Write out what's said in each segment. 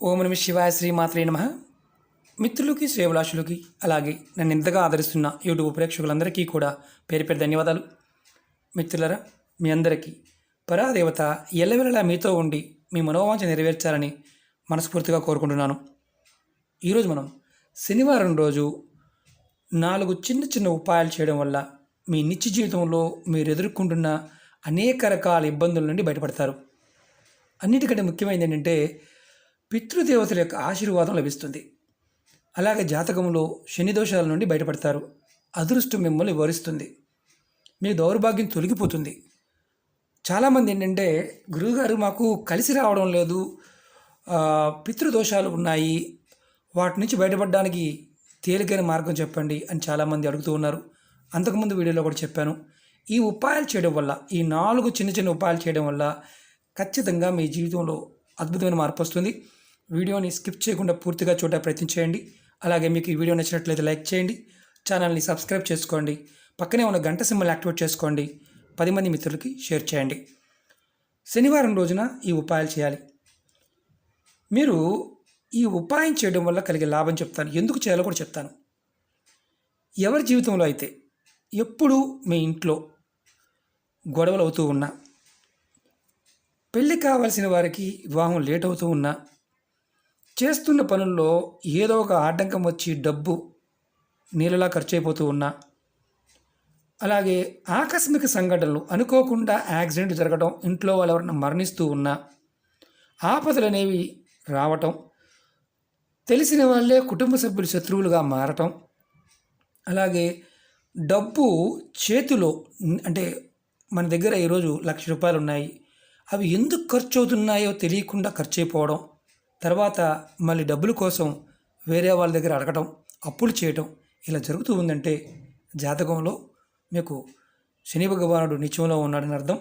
ఓం నమ శివాయ శ్రీమాత్రే నమ. మిత్రులకి శ్రేవలాషులకి అలాగే నన్ను ఎంతగా ఆదరిస్తున్న యూట్యూబ్ ప్రేక్షకులందరికీ కూడా పేరు పేరు ధన్యవాదాలు. మిత్రులరా మీ అందరికీ పరాదేవత ఎల్లవెల్లలా మీతో ఉండి మీ మనోవాంఛ నెరవేర్చాలని మనస్ఫూర్తిగా కోరుకుంటున్నాను. ఈరోజు మనం శనివారం రోజు నాలుగు చిన్న చిన్న ఉపాయాలు చేయడం వల్ల మీ నిత్య జీవితంలో మీరు ఎదుర్కొంటున్న అనేక రకాల ఇబ్బందుల నుండి బయటపడతారు. అన్నిటికంటే ముఖ్యమైనది ఏంటంటే పితృదేవతల యొక్క ఆశీర్వాదం లభిస్తుంది. అలాగే జాతకంలో శని దోషాల నుండి బయటపడతారు. అదృష్టం మిమ్మల్ని వరిస్తుంది. మీ దౌర్భాగ్యం తొలగిపోతుంది. చాలామంది ఏంటంటే గురువుగారు మాకు కలిసి రావడం లేదు. పితృదోషాలు ఉన్నాయి. వాటి నుంచి బయటపడడానికి తేలికైన మార్గం చెప్పండి అని చాలామంది అడుగుతూ ఉన్నారు. అంతకుముందు వీడియోలో కూడా చెప్పాను. ఈ ఉపాయాలు చేయడం వల్ల ఈ నాలుగు చిన్న చిన్న ఉపాయాలు చేయడం వల్ల ఖచ్చితంగా మీ జీవితంలో అద్భుతమైన మార్పు వస్తుంది. వీడియోని స్కిప్ చేయకుండా పూర్తిగా చూడ ప్రయత్నం చేయండి. అలాగే మీకు ఈ వీడియో నచ్చినట్లయితే లైక్ చేయండి ఛానల్ని సబ్స్క్రైబ్ చేసుకోండి పక్కనే ఉన్న గంట సింబల్ యాక్టివేట్ చేసుకోండి పది మంది మిత్రులకి షేర్ చేయండి. శనివారం రోజున ఈ ఉపాయాలు చేయాలి. మీరు ఈ ఉపాయం చేయడం వల్ల కలిగే లాభం చెప్తాను. ఎందుకు చేయాలో కూడా చెప్తాను. ఎవరి జీవితంలో అయితే ఎప్పుడు మీ ఇంట్లో గొడవలు అవుతూ ఉన్నా పెళ్ళి కావాల్సిన వారికి వివాహం లేట్ అవుతూ ఉన్నా చేస్తున్న పనుల్లో ఏదో ఒక ఆటంకం వచ్చి డబ్బు నీళ్ళలా ఖర్చు అయిపోతూ ఉన్నా అలాగే ఆకస్మిక సంఘటనలు అనుకోకుండా యాక్సిడెంట్ జరగడం ఇంట్లో వాళ్ళు ఎవరైనా మరణిస్తూ ఉన్నా ఆపదలు అనేవి రావటం తెలిసిన వాళ్ళే కుటుంబ సభ్యులు శత్రువులుగా మారటం అలాగే డబ్బు చేతిలో అంటే మన దగ్గర ఈరోజు లక్ష రూపాయలు ఉన్నాయి అవి ఎందుకు ఖర్చు అవుతున్నాయో తెలియకుండా ఖర్చు అయిపోవడం తర్వాత మళ్ళీ డబ్బుల కోసం వేరే వాళ్ళ దగ్గర అడగటం అప్పులు చేయటం ఇలా జరుగుతూ ఉందంటే జాతకంలో మీకు శని భగవానుడు నిత్యంలో ఉన్నాడని అర్థం.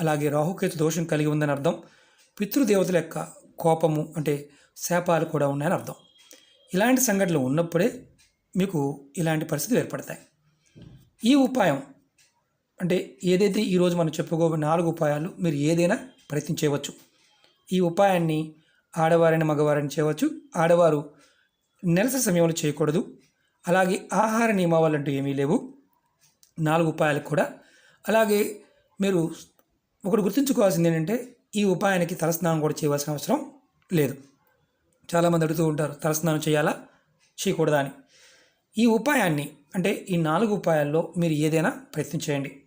అలాగే రాహుకేతు దోషం కలిగి ఉందని అర్థం. పితృదేవతల యొక్క కోపము అంటే శాపాలు కూడా ఉన్నాయని అర్థం. ఇలాంటి సంఘటనలు ఉన్నప్పుడే మీకు ఇలాంటి పరిస్థితులు ఏర్పడతాయి. ఈ ఉపాయం అంటే ఏదైతే ఈరోజు మనం చెప్పుకోబోయే నాలుగు ఉపాయాలు మీరు ఏదైనా ప్రయత్నం చేయవచ్చు ఈ ఉపాయాన్ని ఆడవారిని మగవారిని చేయవచ్చు. ఆడవారు నెలస సమయంలో చేయకూడదు. అలాగే ఆహార నియమావళి అంటూ ఏమీ లేవు. నాలుగు ఉపాయాలు కూడా. అలాగే మీరు ఒకటి గుర్తుంచుకోవాల్సింది ఏంటంటే ఈ ఉపాయానికి తలస్నానం కూడా చేయవలసిన అవసరం లేదు. చాలామంది అడుగుతూ ఉంటారు తలస్నానం చేయాలా? చేయకూడదా అని. ఈ ఉపాయాన్ని అంటే ఈ నాలుగు ఉపాయాల్లో మీరు ఏదైనా ప్రయత్నం చేయండి.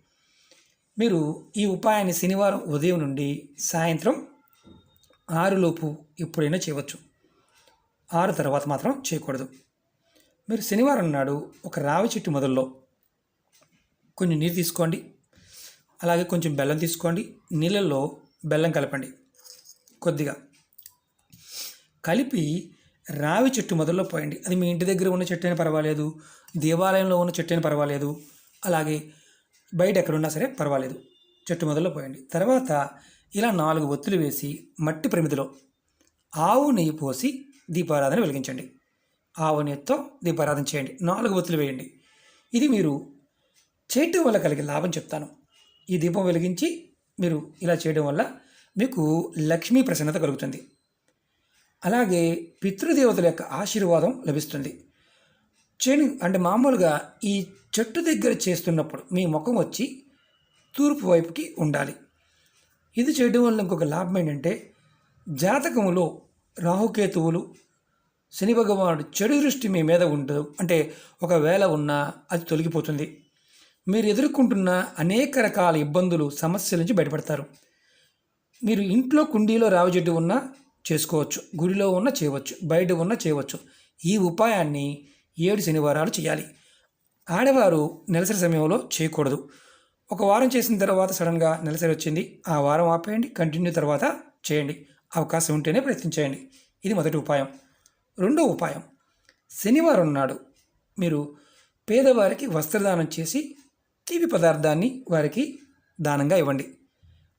మీరు ఈ ఉపాయాన్ని శనివారం ఉదయం నుండి సాయంత్రం ఆరులోపు ఎప్పుడైనా చేయవచ్చు. ఆరు తర్వాత మాత్రం చేయకూడదు. మీరు శనివారం నాడు ఒక రావి చెట్టు మొదల్లో కొంచెం నీరు తీసుకోండి. అలాగే కొంచెం బెల్లం తీసుకోండి. నీళ్ళల్లో బెల్లం కలపండి. కొద్దిగా కలిపి రావి చెట్టు మొదల్లో పోయండి. అది మీ ఇంటి దగ్గర ఉన్న చెట్టు అయినా పర్వాలేదు దేవాలయంలో ఉన్న చెట్టు అయినా పర్వాలేదు అలాగే బయట ఎక్కడున్నా సరే పర్వాలేదు. చెట్టు మొదల్లో పోయండి. తర్వాత ఇలా నాలుగు ఒత్తులు వేసి మట్టి ప్రమిదిలో ఆవు నెయ్యి పోసి దీపారాధన వెలిగించండి. ఆవు నెయ్యితో దీపారాధన చేయండి. నాలుగు ఒత్తులు వేయండి. ఇది మీరు చేయటం వల్ల కలిగే లాభం చెప్తాను. ఈ దీపం వెలిగించి మీరు ఇలా చేయడం వల్ల మీకు లక్ష్మీ ప్రసన్నత కలుగుతుంది. అలాగే పితృదేవతల యొక్క ఆశీర్వాదం లభిస్తుంది. చేను అంటే మామూలుగా ఈ చెట్టు దగ్గర చేస్తున్నప్పుడు మీ ముఖం వచ్చి తూర్పు వైపుకి ఉండాలి. ఇది చేయడం వల్ల ఇంకొక లాభం ఏంటంటే జాతకంలో రాహుకేతువులు శని భగవానుడు చెడు దృష్టి మీ మీద ఉండదు అంటే ఒకవేళ ఉన్నా అది తొలగిపోతుంది. మీరు ఎదుర్కొంటున్న అనేక రకాల ఇబ్బందులు సమస్యల నుంచి బయటపడతారు. మీరు ఇంట్లో కుండీలో రావి చెట్టు ఉన్నా చేసుకోవచ్చు గుడిలో ఉన్న చేయవచ్చు బయట ఉన్న చేయవచ్చు. ఈ ఉపాయాన్ని ఏడు శనివారాలు చేయాలి. ఆడవారు నెలసరి సమయంలో చేయకూడదు. ఒక వారం చేసిన తర్వాత సడన్గా నెలసరి వచ్చింది. ఆ వారం ఆపేయండి కంటిన్యూ తర్వాత చేయండి. అవకాశం ఉంటేనే ప్రయత్నించేయండి ఇది మొదటి ఉపాయం. రెండో ఉపాయం. శనివారం నాడు మీరు పేదవారికి వస్త్రదానం చేసి తీపి పదార్థాన్ని వారికి దానంగా ఇవ్వండి.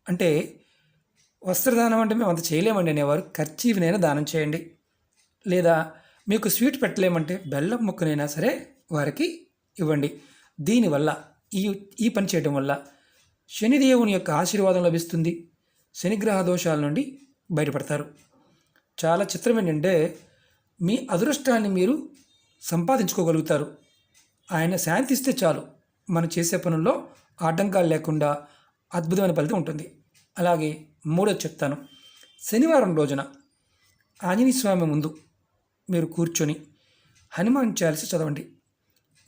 అంటే వస్త్రదానం అంటే మేము అంత చేయలేమండి అనేవారు ఖర్చీవినైనా దానం చేయండి. లేదా మీకు స్వీట్ పెట్టలేమంటే బెల్లం ముక్కనైనా సరే వారికి ఇవ్వండి. దీనివల్ల ఈ ఈ పని చేయడం వల్ల శనిదేవుని యొక్క ఆశీర్వాదం లభిస్తుంది. శనిగ్రహ దోషాల నుండి బయటపడతారు. చాలా చిత్రం ఏంటంటే మీ అదృష్టాన్ని మీరు సంపాదించుకోగలుగుతారు. ఆయన శాంతిస్తే చాలు. మనం చేసే పనుల్లో ఆటంకాలు లేకుండా అద్భుతమైన ఫలితం ఉంటుంది. అలాగే మూడోది చెప్తాను. శనివారం రోజున ఆంజనేయ స్వామి ముందు మీరు కూర్చొని హనుమాన్ చాలిసి చదవండి.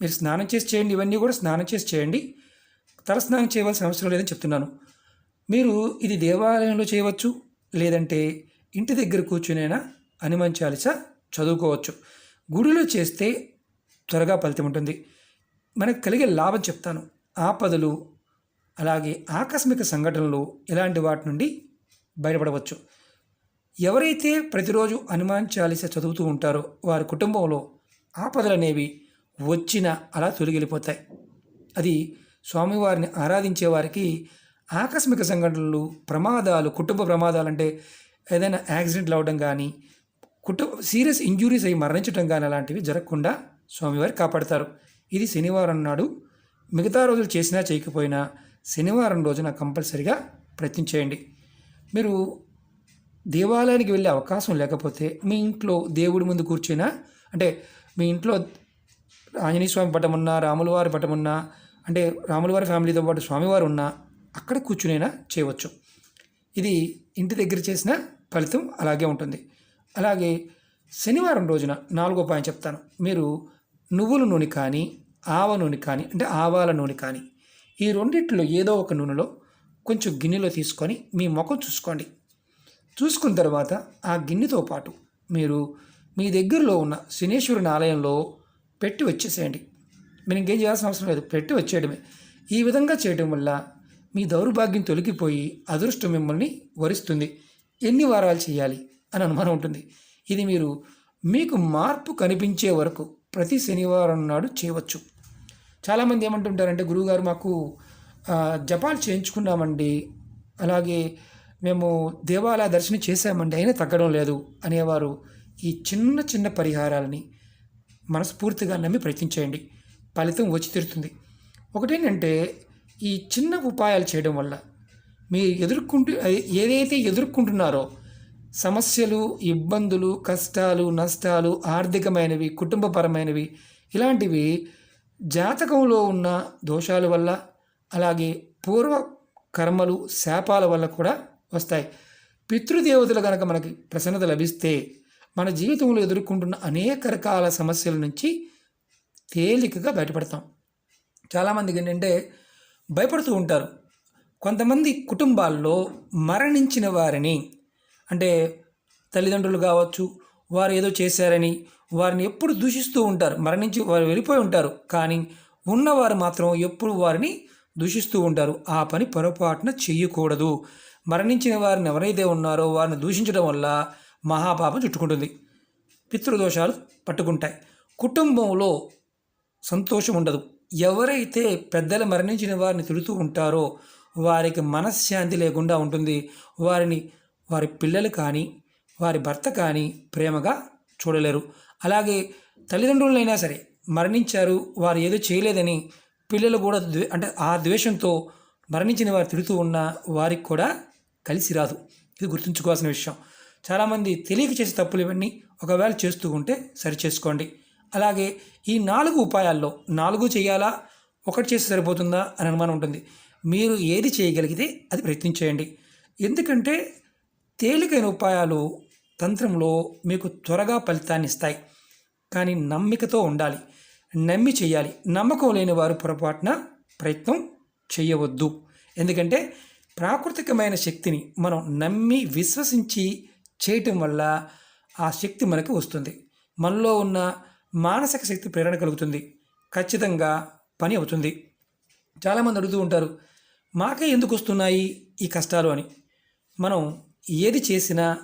మీరు స్నానం చేసి చేయండి ఇవన్నీ కూడా స్నానం చేసి చేయండి. తలస్నానం చేయవలసిన అవసరం లేదని చెప్తున్నాను. మీరు ఇది దేవాలయంలో చేయవచ్చు లేదంటే ఇంటి దగ్గర కూర్చునైనా హనుమాన్ చాలీస చదువుకోవచ్చు. గుడిలో చేస్తే త్వరగా ఫలితం ఉంటుంది. మనకు కలిగే లాభం చెప్తాను. ఆపదలు అలాగే ఆకస్మిక సంఘటనలు ఇలాంటి వాటి నుండి బయటపడవచ్చు. ఎవరైతే ప్రతిరోజు హనుమాన్ చాలీస చదువుతూ ఉంటారో వారి కుటుంబంలో ఆపదలు అనేవి వచ్చినా అలా తొలగిలిపోతాయి అది స్వామివారిని ఆరాధించే వారికి ఆకస్మిక సంఘటనలు ప్రమాదాలు కుటుంబ ప్రమాదాలు అంటే ఏదైనా యాక్సిడెంట్లు అవడం కానీ కుటుంబ సీరియస్ ఇంజురీస్ అయి మరణించడం కానీ అలాంటివి జరగకుండా స్వామివారు కాపాడతారు. ఇది శనివారం నాడు మిగతా రోజులు చేసినా చేయకపోయినా శనివారం రోజున కంపల్సరిగా ప్రయత్నం చేయండి. మీరు దేవాలయానికి వెళ్ళే అవకాశం లేకపోతే మీ ఇంట్లో దేవుడి ముందు కూర్చున్నా అంటే మీ ఇంట్లో ఆంజనేయ స్వామి పటం ఉన్నా వారి పటం ఉన్నా అంటే రాములవారి ఫ్యామిలీతో పాటు స్వామివారు ఉన్నా అక్కడ కూర్చునైనా చేయవచ్చు. ఇది ఇంటి దగ్గర చేసిన ఫలితం అలాగే ఉంటుంది. అలాగే శనివారం రోజున నాలుగో పాయింట్ చెప్తాను. మీరు నువ్వుల నూనె కానీ ఆవ నూనె కానీ అంటే ఆవాల నూనె కానీ ఈ రెండిట్లో ఏదో ఒక నూనెలో కొంచెం గిన్నెలో తీసుకొని మీ ముఖం చూసుకోండి. చూసుకున్న తర్వాత ఆ గిన్నెతో పాటు మీరు మీ దగ్గరలో ఉన్న శనేశ్వరుని ఆలయంలో పెట్టి వచ్చేసేయండి. మీరు ఇంకేం చేయాల్సిన అవసరం లేదు. పెట్టి వచ్చేయడమే. ఈ విధంగా చేయడం వల్ల మీ దౌర్భాగ్యం తొలగిపోయి అదృష్టం మిమ్మల్ని వరిస్తుంది. ఎన్ని వారాలు చేయాలి అని అనుమానం ఉంటుంది. ఇది మీరు మీకు మార్పు కనిపించే వరకు ప్రతి శనివారం నాడు చేయవచ్చు. చాలామంది ఏమంటుంటారంటే గురువుగారు మాకు జపాలు చేయించుకున్నామండి. అలాగే మేము దేవాలయ దర్శనం చేశామండి. అయినా తగ్గడం లేదు. అనేవారు ఈ చిన్న చిన్న పరిహారాలని మనస్ఫూర్తిగా నమ్మి ప్రయత్నించేయండి. ఫలితం వచ్చి తీరుతుంది. ఒకటేంటంటే ఈ చిన్న ఉపాయాలు చేయడం వల్ల మీరు ఎదుర్కొంటూ ఏదైతే ఎదుర్కొంటున్నారో సమస్యలు ఇబ్బందులు కష్టాలు నష్టాలు ఆర్థికమైనవి కుటుంబపరమైనవి ఇలాంటివి జాతకంలో ఉన్న దోషాల వల్ల అలాగే పూర్వ కర్మలు శాపాల వల్ల కూడా వస్తాయి. పితృదేవతలు కనుక మనకి ప్రసన్నత లభిస్తే మన జీవితంలో ఎదుర్కొంటున్న అనేక రకాల సమస్యల నుంచి తేలికగా బయటపడతాం. చాలామందికి ఏంటంటే భయపడుతూ ఉంటారు. కొంతమంది కుటుంబాల్లో మరణించిన వారిని అంటే తల్లిదండ్రులు కావచ్చు వారు ఏదో చేశారని వారిని ఎప్పుడు దూషిస్తూ ఉంటారు. మరణించి వారు వెళ్ళిపోయి ఉంటారు. కానీ ఉన్నవారు మాత్రం ఎప్పుడు వారిని దూషిస్తూ ఉంటారు. ఆ పని పొరపాటున చేయకూడదు మరణించిన వారిని ఎవరైతే ఉన్నారో వారిని దూషించడం వల్ల మహాపాపం చుట్టుకుంటుంది. పితృదోషాలు పట్టుకుంటాయి. కుటుంబంలో సంతోషం ఉండదు. ఎవరైతే పెద్దలు మరణించిన వారిని తిడుతూ ఉంటారో వారికి మనశ్శాంతి లేకుండా ఉంటుంది. వారిని వారి పిల్లలు కానీ వారి భర్త కానీ ప్రేమగా చూడలేరు. అలాగే తల్లిదండ్రులైనా సరే మరణించారు వారు ఏదో చేయలేదని పిల్లలు కూడా అంటే ఆ ద్వేషంతో మరణించిన వారు తిడుతూ ఉన్న వారికి కూడా కలిసి రాదు. ఇది గుర్తుంచుకోవాల్సిన విషయం. చాలామంది తెలియక చేసే తప్పులు ఇవన్నీ ఒకవేళ చేస్తూ ఉంటే సరిచేసుకోండి. అలాగే ఈ నాలుగు ఉపాయాల్లో నాలుగు చేయాలా ఒకటి చేసి సరిపోతుందా అని అనుమానం ఉంటుంది. మీరు ఏది చేయగలిగితే అది ప్రయత్నించేయండి ఎందుకంటే తేలికైన ఉపాయాలు తంత్రంలో మీకు త్వరగా ఫలితాన్ని ఇస్తాయి. కానీ నమ్మికతో ఉండాలి. నమ్మి చేయాలి. నమ్మకం లేని వారు పొరపాటున ప్రయత్నం చేయవద్దు. ఎందుకంటే ప్రాకృతికమైన శక్తిని మనం నమ్మి విశ్వసించి చేయటం వల్ల ఆ శక్తి మనకు వస్తుంది. మనలో ఉన్న మానసిక శక్తి ప్రేరణ కలుగుతుంది. ఖచ్చితంగా పని అవుతుంది. చాలామంది అడుగుతూ ఉంటారు మాకే ఎందుకు వస్తున్నాయి ఈ కష్టాలు? అని. మనం ఏది చేసినా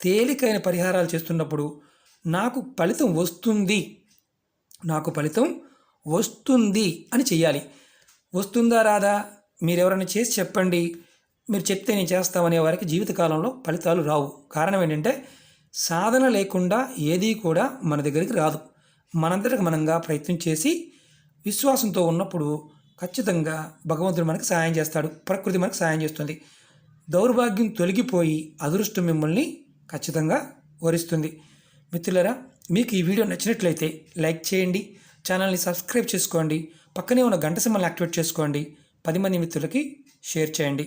తేలికైన పరిహారాలు చేస్తున్నప్పుడు నాకు ఫలితం వస్తుంది. నాకు ఫలితం వస్తుంది అని చెయ్యాలి. వస్తుందా రాదా? మీరు ఎవరైనా చేసి చెప్పండి. మీరు చెప్తే నేను చేస్తామనే వారికి జీవితకాలంలో ఫలితాలు రావు. కారణం ఏంటంటే సాధన లేకుండా ఏదీ కూడా మన దగ్గరికి రాదు. మనంతటికి మనంగా ప్రయత్నం చేసి విశ్వాసంతో ఉన్నప్పుడు ఖచ్చితంగా భగవంతుడు మనకు సహాయం చేస్తాడు. ప్రకృతి మనకు సహాయం చేస్తుంది. దౌర్భాగ్యం తొలగిపోయి అదృష్టం మిమ్మల్ని ఖచ్చితంగా వరిస్తుంది. మిత్రులరా మీకు ఈ వీడియో నచ్చినట్లయితే లైక్ చేయండి ఛానల్ని సబ్స్క్రైబ్ చేసుకోండి పక్కనే ఉన్న గంట సింహల్ని యాక్టివేట్ చేసుకోండి పది మంది మిత్రులకి షేర్ చేయండి.